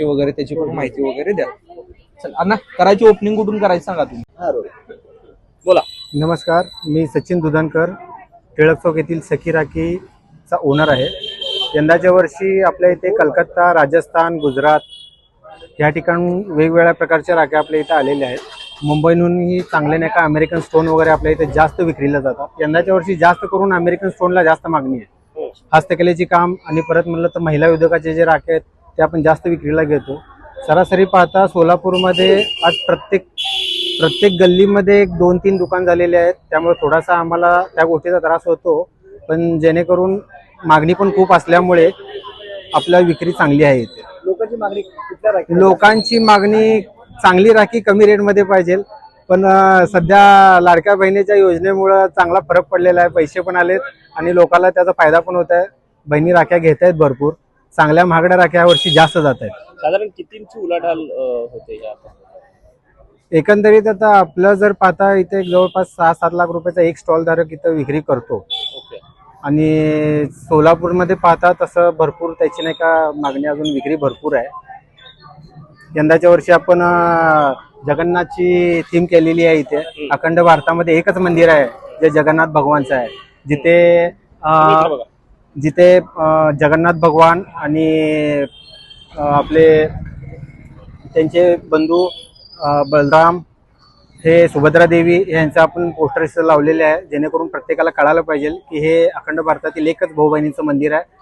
वगैरे त्याची पण माहिती वगैरे द्या. चल अण्णा करायची ओपनिंग कुठून करायची सांगा तुम्ही. बोला. नमस्कार मी सचिन दुधनकर टिळक चौक येथील सखी राखीचा ओनर आहे. यंदाच्या वर्षी आपल्या इथे कलकत्ता राजस्थान गुजरात या ठिकाणून वेगवेगळ्या प्रकारच्या राख्या आपल्या इथे आलेल्या आहेत. मुंबईहूनही चांगले नाही का अमेरिकन स्टोन वगैरे आपल्या इथे जास्त विक्रीला जातात. यंदाच्या वर्षी जास्त करून अमेरिकन स्टोनला जास्त मागणी आहे. हस्तकलेचे काम आणि परत म्हणलं तर महिला उद्योगाचे जे राखे आहेत ते आपण जास्त विक्रीला घेतो. सरासरी पाहता सोलापूरमध्ये आज प्रत्येक प्रत्येक गल्लीमध्ये एक दोन तीन दुकान झालेले आहेत. त्यामुळे थोडासा आम्हाला त्या गोष्टीचा त्रास होतो. पण जेणेकरून मागणी पण खूप असल्यामुळे आपल्या विक्री चांगली आहे इथे. लोकांची मागणी लोकांची मागणी चांगली राखी कमी रेटमध्ये पाहिजे. पण सध्या लाडक्या बहिणीच्या योजनेमुळं चांगला फरक पडलेला आहे. पैसे पण आलेत आणि लोकांना त्याचा फायदा पण होत आहे. बहिणी राख्या घेत आहेत भरपूर. चांगल्या महागड्या राख्या यावर्षी जास्त जात आहेत. साधारण कितींची उलाढाल होते एकंदरीत आता आपलं जर पाहता इथे जवळपास सहा सात लाख रुपयाचा एक स्टॉल धारक इथं विक्री करतो. आणि सोलापूरमध्ये पाहता तसं भरपूर त्याची नाही का मागणी अजून विक्री भरपूर आहे. यंदाच्या वर्षी आपण जगन्नाथची थीम केलेली आहे इथे. अखंड भारतामध्ये एकच मंदिर आहे जे जगन्नाथ भगवानचं आहे. जिथे जिथे जगन्नाथ भगवान आणि आपले त्यांचे बंधू बलराम हे सुभद्रा देवी यांचं आपण पोस्टर लावलेले आहे जेणेकरून प्रत्येकाला कळायला पाहिजे की हे अखंड भारतातील एकच भाऊबहिणीचं मंदिर आहे.